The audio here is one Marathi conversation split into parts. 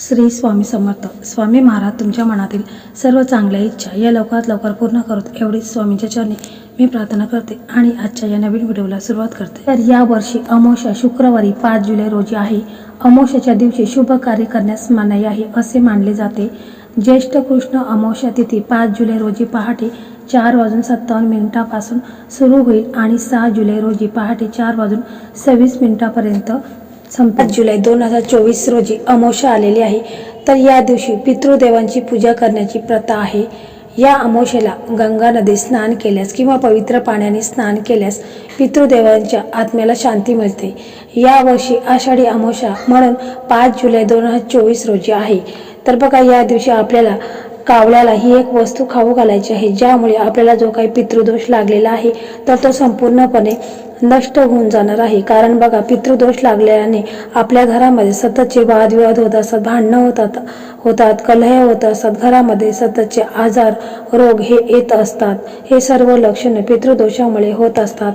श्री स्वामी समर्थ. स्वामी महाराज तुमच्या मनातील सर्व चांगल्या इच्छा या लवकरात लवकर पूर्ण करत एवढीच स्वामींच्या चरणी मी प्रार्थना करते आणि आजच्या या नवीन व्हिडिओला सुरुवात करते. तर या वर्षी शुक्रवारी पाच जुलै रोजी आहे. अमोशाच्या दिवशी शुभ कार्य करण्यास मनाई आहे असे मानले जाते. ज्येष्ठ कृष्ण अमोशा तिथी पाच जुलै रोजी पहाटे चार वाजून सत्तावन्न मिनिटापासून सुरू होईल आणि सहा जुलै रोजी पहाटे चार वाजून सव्वीस मिनिटापर्यंत संपत जुलै दोन हजार चोवीस रोजी अमावस्या आलेली आहे. तर या दिवशी पितृदेवांची पूजा करण्याची प्रथा आहे. या अमावस्येला गंगा नदीत स्नान केल्यास किंवा पवित्र पाण्याने स्नान केल्यास पितृदेवांच्या आत्म्याला शांती मिळते. यावर्षी आषाढी अमावस्या म्हणून पाच जुलै दोन हजार चोवीस रोजी आहे. तर बघा या दिवशी आपल्याला कावळ्याला ही एक वस्तू खाऊ घालायची आहे ज्यामुळे आपल्याला जो काही पितृदोष लागलेला आहे तर तो संपूर्णपणे नष्ट होऊन जाणार आहे. कारण बघा पितृदोष लागल्याने आपल्या घरामध्ये सततचे वादविवाद होत असतात भांडणं होतात होतात कलह होत असतात. घरामध्ये सततचे आजार रोग हे येत असतात. हे सर्व लक्षणे पितृदोषामुळे होत असतात.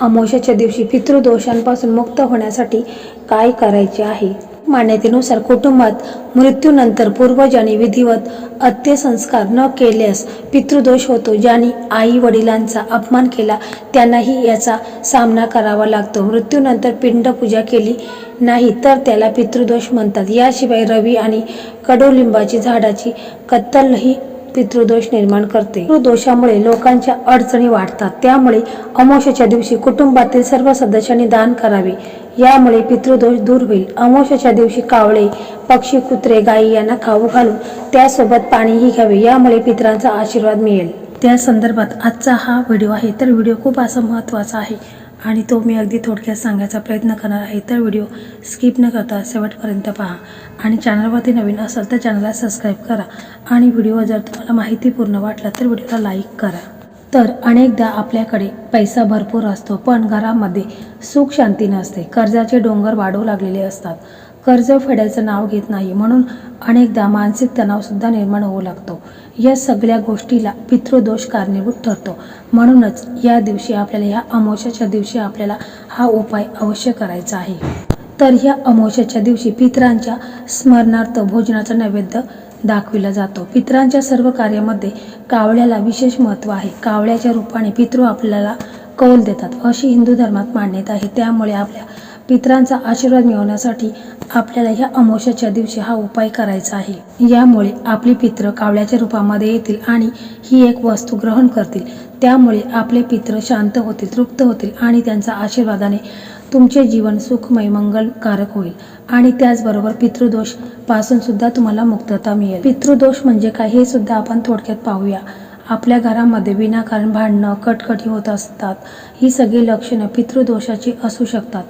अमोशाच्या दिवशी पितृदोषांपासून मुक्त होण्यासाठी काय करायचे आहे? मान्यतेनुसार कुटुंबात मृत्यूनंतर पूर्वजांनी विधिवत अंत्यसंस्कार न केल्यास पितृदोष होतो ज्यांनी आई वडिलांचा अपमान केला त्यांनाही याचा सामना करावा लागतो. मृत्यूनंतर पिंडपूजा केली नाही तर त्याला पितृदोष म्हणतात. याशिवाय रवी आणि कडुलिंबाची झाडाची कत्तलही पितृदोष निर्माण करते. पितृदोषामुळे लोकांच्या अडचणी वाढतात. त्यामुळे अमोशाच्या दिवशी कुटुंबातील सर्व सदस्यांनी दान करावे. यामुळे पितृदोष दूर होईल. अमावस्याच्या दिवशी कावळे पक्षी कुत्रे गायी यांना खाऊ घालून त्यासोबत पाणीही घ्यावे. यामुळे पितरांचा आशीर्वाद मिळेल. त्या संदर्भात आजचा हा व्हिडिओ आहे. तर व्हिडिओ खूप असा महत्त्वाचा आहे आणि तो मी अगदी थोडक्यात सांगायचा प्रयत्न करणार आहे. तर व्हिडिओ स्किप न करता शेवटपर्यंत पहा आणि चॅनलवरती नवीन असाल तर चॅनलला सबस्क्राईब करा आणि व्हिडिओ जर तुम्हाला माहितीपूर्ण वाटला तर व्हिडिओला लाईक करा. तर अनेकदा आपल्याकडे पैसा भरपूर असतो पण घरामध्ये सुख शांती नसते. कर्जाचे डोंगर वाढू लागलेले असतात. कर्ज फेडायचं नाव घेत नाही म्हणून अनेकदा मानसिक तणावसुद्धा निर्माण होऊ लागतो. या सगळ्या गोष्टीला पितृदोष कारणीभूत ठरतो. म्हणूनच या दिवशी आपल्याला या अमोशाच्या दिवशी आपल्याला हा उपाय अवश्य करायचा आहे. तर ह्या अमोशाच्या दिवशी पितरांच्या स्मरणार्थ भोजनाचा नैवेद्य दाखविला जातो. पितरांच्या सर्व कार्यामध्ये कावळ्याला विशेष महत्त्व आहे. कावळ्याच्या रूपाने पितृ आपल्याला कौल देतात. अशी हिंदू धर्मात मान्यता आहे. त्यामुळे आपल्या पितरांचा आशीर्वाद मिळवण्यासाठी आपल्याला ह्या अमावस्याच्या दिवशी हा उपाय करायचा आहे. यामुळे आपली पित्र कावळ्याच्या रूपामध्ये येतील आणि ही एक वस्तू ग्रहण करतील. त्यामुळे आपले पित्र शांत होतील तृप्त होतील आणि त्यांचा आशीर्वादाने तुमचे जीवन सुखमय मंगलकारक होईल. आणि त्याचबरोबर पितृदोषपासून सुद्धा तुम्हाला मुक्तता मिळेल. पितृदोष म्हणजे काय हे सुद्धा आपण थोडक्यात पाहूया. आपल्या घरामध्ये विनाकारण भांडणं कटकटी होत असतात. ही सगळी लक्षणं पितृदोषाची असू शकतात.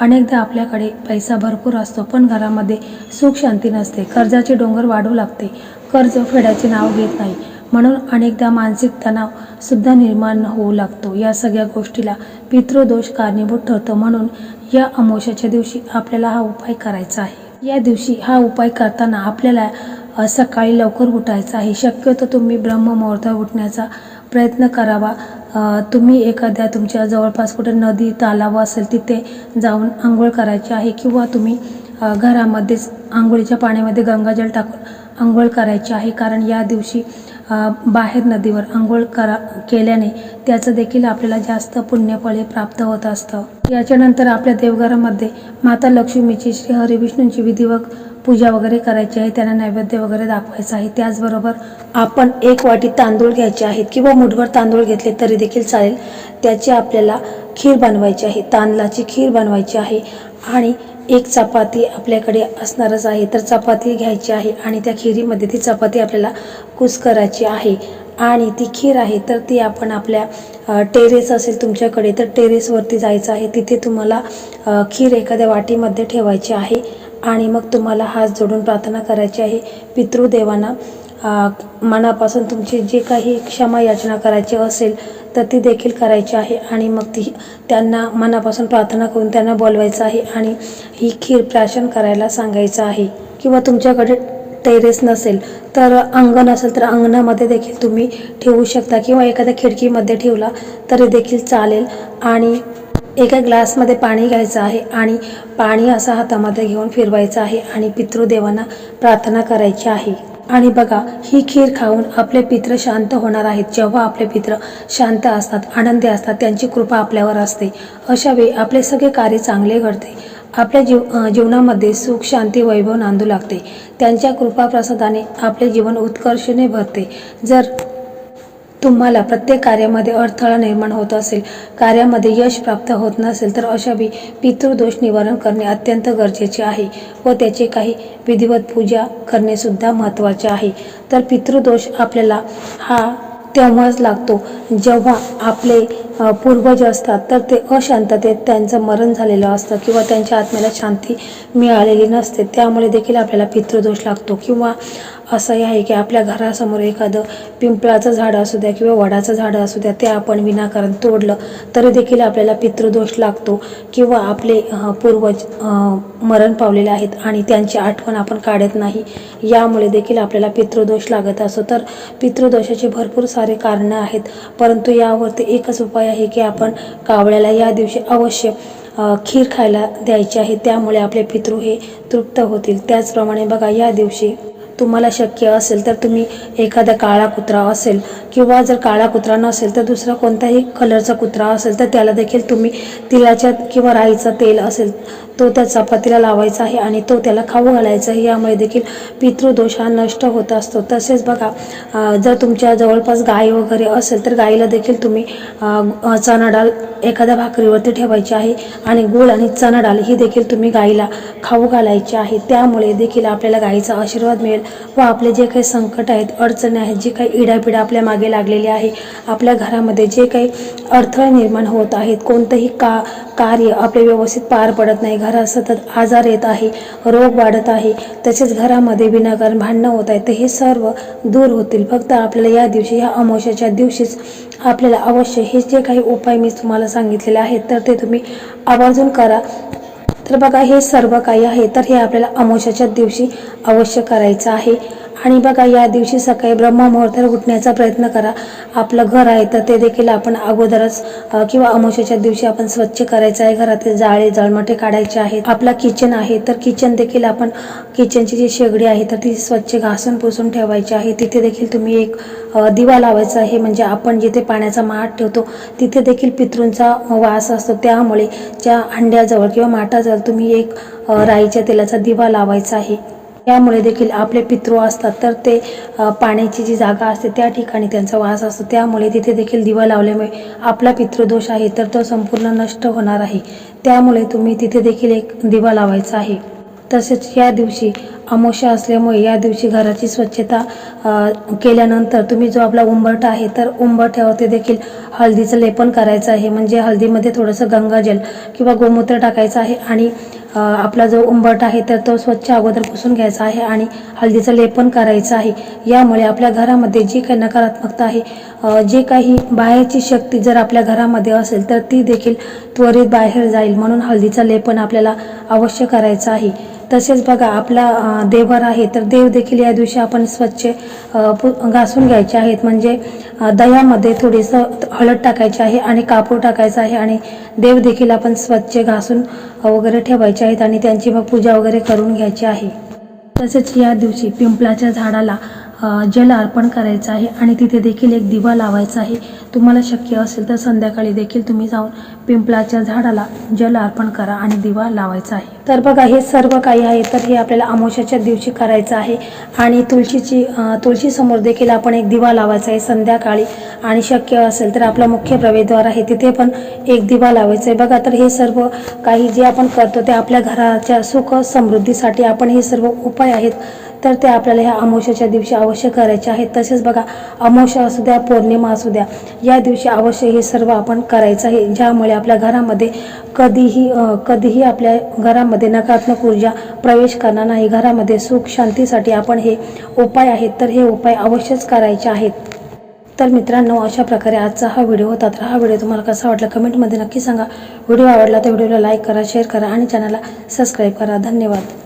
अनेकदा आपल्याकडे पैसा भरपूर असतो पण घरामध्ये सुख शांती नसते. कर्जाचे डोंगर वाढू लागते. कर्ज फेडायचे नाव घेत नाही. म्हणून अनेकदा मानसिक तणाव सुद्धा निर्माण होऊ लागतो. या सगळ्या गोष्टीला पितृदोष कारणीभूत ठरतो म्हणून या अमावस्याच्या दिवशी आपल्याला हा उपाय करायचा आहे. या दिवशी हा उपाय करताना आपल्याला सकाळी लवकर उठायचं आहे. शक्यतो तुम्ही ब्रह्ममुहूर्त उठण्याचा प्रयत्न करावा. तुम्ही एखाद्या तुमच्या जवळपास कुठे नदी तालाव असेल तिथे जाऊन आंघोळ करायची आहे किंवा तुम्ही घरामध्येच आंघोळीच्या पाण्यामध्ये गंगाजल टाकून आंघोळ करायची आहे. कारण या दिवशी बाहेर नदीवर आंघोळ करा केल्याने त्याचं देखील आपल्याला जास्त पुण्यफळे प्राप्त होत असतं. याच्यानंतर आपल्या देवघरामध्ये माता लक्ष्मीची श्री हरिविष्णूंची विधिवत पूजा वगैरे करायची आहे. त्यांना नैवेद्य वगैरे दाखवायचं आहे. त्याचबरोबर आपण एक वाटी तांदूळ घ्यायचे आहेत किंवा मुठभर तांदूळ घेतले तरी देखील चालेल. त्याची आपल्याला खीर बनवायची आहे. तांदळाची खीर बनवायची आहे. आणि एक चपाती आपल्याकडे असणारच आहे तर चपाती घ्यायची आहे आणि त्या खिरीमध्ये ती चपाती आपल्याला कुस करायची आहे. आणि ती खीर आहे तर ती आपण आपल्या टेरेस असेल तुमच्याकडे तर टेरेसवरती जायचं आहे. तिथे तुम्हाला खीर एखाद्या वाटीमध्ये ठेवायची आहे आणि मग तुम्हाला हात जोडून प्रार्थना करायची आहे. पितृदेवांना मनापासून तुमची जे काही क्षमा याचना करायची असेल तर ती देखील करायची आहे. आणि मग ती त्यांना मनापासून प्रार्थना करून त्यांना बोलवायचं आहे आणि ही खीर प्राशन करायला सांगायचं आहे. किंवा तुमच्याकडे टेरेस नसेल तर अंगण असेल तर अंगणामध्ये देखील तुम्ही ठेवू शकता. किंवा एखाद्या खिडकीमध्ये ठेवला तरी देखील चालेल. आणि एका ग्लासमध्ये पाणी घ्यायचं आहे आणि पाणी असं हातामध्ये घेऊन फिरवायचं आहे आणि पितृदेवांना प्रार्थना करायची आहे. आणि बघा ही खीर खाऊन आपले पित्र शांत होणार आहेत. जेव्हा आपले पित्र शांत असतात आनंदी असतात त्यांची कृपा आपल्यावर असते. अशा वेळी आपले सगळे कार्य चांगले घडते. आपल्या जीव जीवनामध्ये सुख शांती वैभव नांदू लागते. त्यांच्या कृपाप्रसादाने आपले जीवन उत्कर्षने भरते. जर तुम्हाला प्रत्येक कार्यामध्ये अडथळा निर्माण होत असेल कार्यामध्ये यश प्राप्त होत नसेल तर अशा बी पितृदोष निवारण करणे अत्यंत गरजेचे आहे व त्याचे काही विधिवत पूजा करणेसुद्धा महत्त्वाचे आहे. तर पितृदोष आपल्याला हा तेव्हाच लागतो जेव्हा आपले पूर्वज असतात तर ते अशांततेत त्यांचं मरण झालेलं असतं किंवा त्यांच्या आत्म्याला शांती मिळालेली नसते. त्यामुळे देखील आपल्याला पितृदोष लागतो किंवा असंही आहे की आपल्या घरासमोर एखादं पिंपळाचं झाड असू द्या किंवा वडाचं झाड असू द्या ते आपण विनाकारण तोडलं तरी देखील आपल्याला पितृदोष लागतो किंवा आपले पूर्वज मरण पावलेले आहेत आणि त्यांची आठवण आपण काढत नाही. यामुळे देखील आपल्याला पितृदोष लागत असतो तर पितृदोषाचे भरपूर सारे कारणं आहेत परंतु यावरती एकच उपाय आहे की आपण कावळ्याला या दिवशी अवश्य खीर खायला द्यायची आहे. त्यामुळे आपले पितृ हे तृप्त होतील. त्याचप्रमाणे बघा या दिवशी तुम्हाला शक्य असेल तर तुम्ही एखादा काळा कुत्रा असेल किंवा जर काळा कुत्रा नसेल तर दुसरा कोणताही कलरचा कुत्रा असेल तर त्याला देखील तुम्ही तिळाच्या किंवा राईचं तेल असेल तो त्या चपातीला लावायचा आहे आणि तो त्याला खाऊ घालायचा आहे. यामुळे देखील पितृदोष हा नष्ट होत असतो. तसेच बघा जर तुमच्या जवळपास गाय वगैरे असेल तर गाईला देखील तुम्ही चणा डाळ एखाद्या भाकरीवरती ठेवायची आहे आणि गुळ आणि चणा डाळ ही देखील तुम्ही गाईला खाऊ घालायची आहे. त्यामुळे देखील आपल्याला गाईचा आशीर्वाद मिळेल व आपले जे काही संकट आहेत अडचणी आहेत जी काही इडापिडा आपल्या मागे लागलेली आहे आपल्या घरामध्ये जे काही अडथळे निर्माण होत आहेत कोणतंही का कार्य आपले व्यवस्थित पार पडत नाही घरात सतत आजार येत आहे रोग वाढत आहे तसेच घरामध्ये विनाकारण भांडणं होत आहे तर हे सर्व दूर होतील. फक्त आपल्याला या दिवशी ह्या अमावश्याच्या दिवशीच आपल्याला अवश्य हे जे काही उपाय मी तुम्हाला सांगितलेले आहेत तर ते तुम्ही आवर्जून करा. तर बघा हे सर्व काही आहे तर हे आपल्याला अमोशाच्या दिवशी अवश्य करायचं आहे. आणि बघा या दिवशी सकाळी ब्रह्ममुहूर्तावर उठण्याचा प्रयत्न करा. आपलं घर आहे तर ते देखील आपण अगोदरच किंवा अमावस्याच्या दिवशी आपण स्वच्छ करायचं आहे. घरातील जाळे जळमटे काढायचे आहेत. आपला किचन आहे तर किचन देखील आपण किचनची जी शेगडी आहे तर ती स्वच्छ घासून पुसून ठेवायची आहे. तिथे देखील तुम्ही एक दिवा लावायचा आहे. म्हणजे आपण जिथे पाण्याचा माठ ठेवतो तिथे देखील पितृंचा वास असतो. त्यामुळे ज्या अंड्याजवळ किंवा माठाजवळ तुम्ही एक राईच्या तेलाचा दिवा लावायचा आहे. यामुळे देखील आपले पितृ असतात. तर ते पाण्याची जी जागा असते त्या ठिकाणी त्यांचा वास असतो. त्यामुळे तिथे देखील दिवा लावल्यामुळे आपला पितृदोष आहे तर तो संपूर्ण नष्ट होणार आहे. त्यामुळे तुम्ही तिथे देखील एक दिवा लावायचा आहे. तसेच या दिवशी अमावस्या असल्यामुळे या दिवशी घराची स्वच्छता केल्यानंतर तुम्ही जो आपला उंबरठा आहे तर उंबरठ्यावरती देखील हळदीचं लेपन करायचं आहे. म्हणजे हळदीमध्ये थोडंसं गंगाजल किंवा गोमूत्र टाकायचं आहे आणि आपला जो उंबट आहे तर तो स्वच्छ अगोदर पुसून घ्यायचा आहे आणि हळदीचं लेपन करायचं आहे. यामुळे आपल्या घरामध्ये जी काही नकारात्मकता आहे जे काही बाहेरची शक्ती जर आपल्या घरामध्ये असेल तर ती देखील त्वरित बाहेर जाईल. म्हणून हळदीचं लेपन आपल्याला अवश्य करायचं आहे. तसेच बघा आपला देवर आहे तर देव देखील या दिवशी आपण स्वच्छ पु- घासून घ्यायचे आहेत. म्हणजे दह्यामध्ये थोडीसं हळद टाकायची आहे आणि कापूर टाकायचं आहे आणि देव देखील आपण स्वच्छ घासून वगैरे ठेवायचे आहेत आणि त्यांची मग पूजा वगैरे करून घ्यायची आहे. तसेच या दिवशी पिंपळाच्या झाडाला जल अर्पण करायचं आहे आणि तिथे देखील एक दिवा लावायचा आहे. तुम्हाला शक्य असेल तर संध्याकाळी देखील तुम्ही जाऊन पिंपळाच्या झाडाला जल अर्पण करा आणि दिवा लावायचा आहे. तर बघा हे सर्व काही आहे तर हे आपल्याला अमावस्याच्या दिवशी करायचं आहे. आणि तुळशीची तुळशीसमोर देखील आपण एक दिवा लावायचा आहे संध्याकाळी. आणि शक्य असेल तर आपला मुख्य प्रवेशद्वार आहे तिथे पण एक दिवा लावायचा आहे. बघा तर हे सर्व काही जे आपण करतो ते आपल्या घराच्या सुख समृद्धीसाठी आपण हे सर्व उपाय आहेत. तर ते आपल्याला ह्या अमावश्याच्या दिवशी अवश्य करायचे आहेत तसेच बघा अमावस्या असू द्या पौर्णिमा असू द्या या दिवशी अवश्य हे सर्व आपण करायचं आहे. ज्यामुळे आपल्या घरामध्ये कधीही कधीही आपल्या घरामध्ये नकारात्मक ऊर्जा प्रवेश करणार नाही. घरामध्ये सुख शांतीसाठी आपण हे उपाय आहेत तर हे उपाय अवश्यच करायचे आहेत. तर मित्रांनो अशा प्रकारे आजचा हा व्हिडिओ होता. तर हा व्हिडिओ तुम्हाला कसा वाटला कमेंटमध्ये नक्की सांगा. व्हिडिओ आवडला तर व्हिडिओला लाईक करा शेअर करा आणि चॅनलला सबस्क्राईब करा. धन्यवाद.